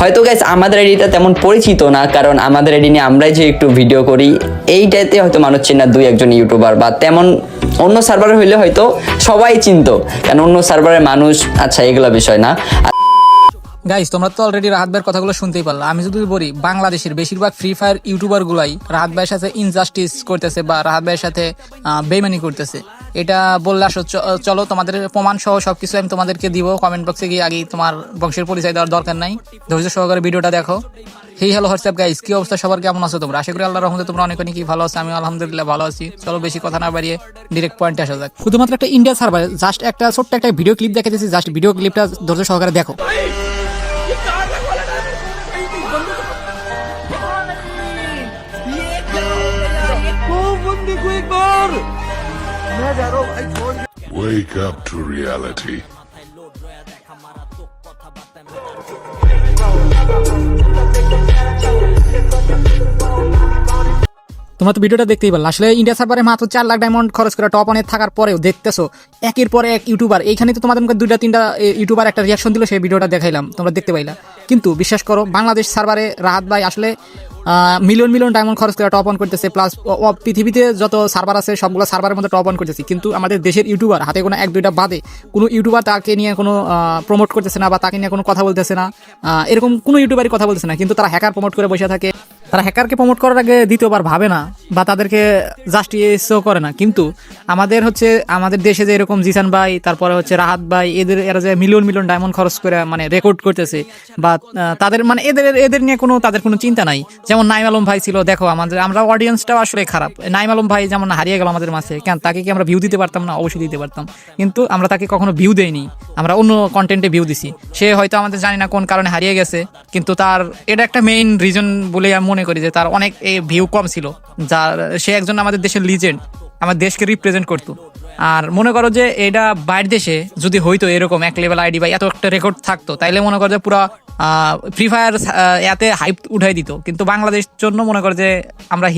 হয়তো গাইস আমাদের আইডিটা তেমন পরিচিত না, কারণ আমাদের আইডি নিয়ে আমরাই যে একটু ভিডিও করি, এইটাতে হয়তো মানুষ চেনা দুই একজন ইউটিউবার বা তেমন অন্য সার্ভারে হইলে হয়তো সবাই চিনতো কারণ অন্য সার্ভারের মানুষ আচ্ছা এগুলা বিষয় না। গাইস তোমরা তো অলরেডি রাহাত ভাইয়ের কথাগুলো শুনতেই পারল। আমি যদি বলি, বাংলাদেশের বেশিরভাগ ফ্রি ফায়ার ইউটিউবার গুলাই রাহাত ভাইয়ের সাথে ইনজাস্টিস করতেছে বা রাহাত ভাইয়ের সাথে বেমানি করতেছে। এটা বললে আসো চলো, তোমাদের প্রমাণ সহ সবকিছু আমি তোমাদেরকে দিব। কমেন্ট বক্সে গিয়ে আগে তোমার বংশের পরিচয় দেওয়ার দরকার নাই। ধৈর্য সহকারে ভিডিওটা দেখো। হেই হ্যালো হোয়াটসঅ্যাপ গাইস কি অবস্থা? সবার কেমন আছো তোমরা? আশা করি আল্লাহ রহমতে তোমরা অনেক অনেকই ভালো আছো। আমি আলহামদুলিল্লাহ ভালো আছি। চলো, বেশি কথা না বাড়িয়ে ডিরেক্ট পয়েন্টে আসা যাক। শুধুমাত্র একটা ইন্ডিয়া সার্ভার জাস্ট একটা ছোট্ট একটা ভিডিও ক্লিপ দেখে দিয়েছি জাস্ট ভিডিও ক্লিপটা ধৈর্য সহকারে দেখো। Wake up to reality. তোমরা তো ভিডিওটা দেখতেই পারলে। আসলে ইন্ডিয়া সার্ভারে মাত্র চার লাখ ডায়মন্ড খরচ করে টপ অনে থাকার পরেও দেখতেছো, একের পরে এক ইউটিউবার এইখানে তো তোমাদের দুইটা, তিনটা ইউটিউবার একটা রিয়াকশন দিল, সেই ভিডিওটা দেখাইলাম। তোমরা দেখতে পাইলা। কিন্তু বিশ্বাস করো, বাংলাদেশ সার্ভারে রাহাত ভাই আসলে মিলিয়ন মিলিয়ন ডায়মন্ড খরচ করে টপ অন করতেছে প্লাস পৃথিবীতে যত সার্ভার আছে, সবগুলো সার্ভারের মধ্যে টপ অন করতেছে। কিন্তু আমাদের দেশের ইউটিউবার হাতে কোনো এক, দুইটা বাদে, কোনো ইউটিউবার তাকে নিয়ে কোনো প্রমোট করতেছে না বা তাকে নিয়ে কোনো কথা বলতেছে না এরকম কোনো ইউটিউবারই কথা বলতেছে না, কিন্তু তারা হ্যাকার প্রমোট করে বসে থাকে। তারা হ্যাকারকে প্রমোট করার আগে দ্বিতীয়বার ভাবে না, বা তাদেরকে জাস্টিসও করে না। কিন্তু আমাদের হচ্ছে, আমাদের দেশে যে এরকম জিসান ভাই, তারপরে হচ্ছে রাহাত ভাই, এদের, এরা যে মিলিয়ন মিলিয়ন ডায়মন্ড খরচ করে মানে রেকর্ড করতেছে, বা তাদের মানে এদের এদের নিয়ে কোনো, তাদের কোনো চিন্তা নাই যেমন নাইম আলম ভাই ছিল, দেখো আমাদের, আমরা অডিয়েন্সটাও আসলে খারাপ। নাইম আলম ভাই যেমন হারিয়ে গেল আমাদের মাঝে, কেন তাকে কি আমরা ভিউ দিতে পারতাম না? অবশ্যই দিতে পারতাম। কিন্তু আমরা তাকে কখনো ভিউ দেইনি। আমরা অন্য কন্টেন্টে ভিউ দিছি। সে হয়তো আমাদের জানি না কোন কারণে হারিয়ে গেছে, কিন্তু তার, এটা একটা মেইন রিজন বলে আমি মনে করি যে তার অনেক ভিউ কম ছিল। যার, সে একজন আমাদের দেশের লিজেন্ড আমার দেশকে রিপ্রেজেন্ট করতো। আর মনে করো যে এটা বাইরের দেশে যদি হইতো এরকম এক লেভেল আইডি বা এত একটা রেকর্ড থাকতো তাইলে মনে করো যে পুরো ফ্রি ফায়ার এতে হাইপ উঠাই দিত। কিন্তু বাংলাদেশ জন্য মনে করো যে আমরা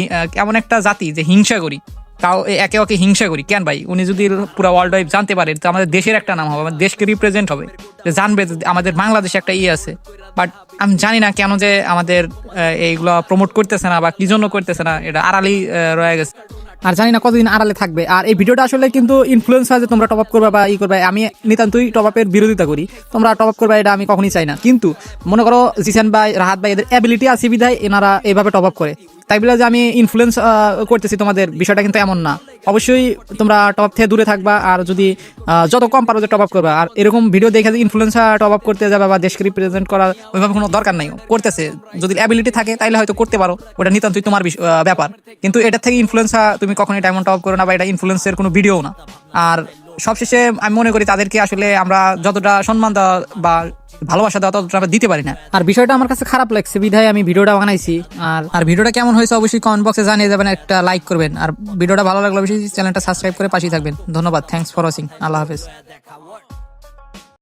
এমন একটা জাতি যে হিংসা করি। তাও একে ওকে হিংসা করি। কেন ভাই? উনি যদি পুরো ওয়ার্ল্ড ওয়াইড জানতে পারে তো আমাদের দেশের একটা নাম হবে আমাদের দেশকে রিপ্রেজেন্ট হবে। যে জানবে আমাদের বাংলাদেশে একটা ইয়ে আছে। বাট আমি জানি না কেন যে আমাদের এইগুলো প্রমোট করতেছে না বা কি জন্য করতেছে না এটা আড়ালেই আহ, রয়ে গেছে। আর জানি না কতদিন আড়ালে থাকবে। আর এই ভিডিওটা আসলে কিন্তু ইনফ্লুয়েন্স হয় যে তোমরা টপ আপ করবে বা ই করবে, আমি নিতান্তই টপ আপের বিরোধিতা করি। তোমরা টপ আপ করবে, এটা আমি কখনই চাই না। কিন্তু মনে করো, জিসান ভাই, রাহাত ভাই, এদের অ্যাবিলিটি আছে বিধায় এনারা এভাবে টপ আপ করে। তাই বলে যে আমি ইনফ্লুয়েন্স করতেছি, তোমাদের বিষয়টা কিন্তু এমন না। অবশ্যই তোমরা টপ থেকে দূরে থাকবা আর যদি যত কম পারো যে টপ আপ করবে। আর এরকম ভিডিও দেখে যে ইনফ্লুয়েন্সার টপ আপ করতে যাবে বা দেশকে রিপ্রেজেন্ট করার ওইভাবে কোনো দরকার নাই। করতেছে। যদি অ্যাবিলিটি থাকে, তাইলে হয়তো করতে পারো। ওটা নিতান্তই তোমার ব্যাপার। কিন্তু এটা থেকে ইনফ্লুয়েন্সার তুমি কখনোই ডায়মন্ড টপ করো না বা এটা ইনফ্লুয়েন্সের কোনো ভিডিও না। আর সবশেষে আমি মনে করি তাদেরকে আসলে আমরা যতটা সম্মান দেওয়া বা ভালোবাসা দেওয়া ততটা আমরা দিতে পারি না। আর বিষয়টা আমার কাছে খারাপ লাগছে বিধায় আমি ভিডিওটা বানাইছি। আর আর ভিডিওটা কেমন হয়েছে অবশ্যই কমেন্ট বক্সে জানিয়ে যাবেন একটা লাইক করবেন। আর ভিডিওটা ভালো লাগলে অবশ্যই চ্যানেলটা সাবস্ক্রাইব করে পাশেই থাকবেন। ধন্যবাদ থ্যাংকস ফর ওয়াচিং আল্লাহ হাফেজ।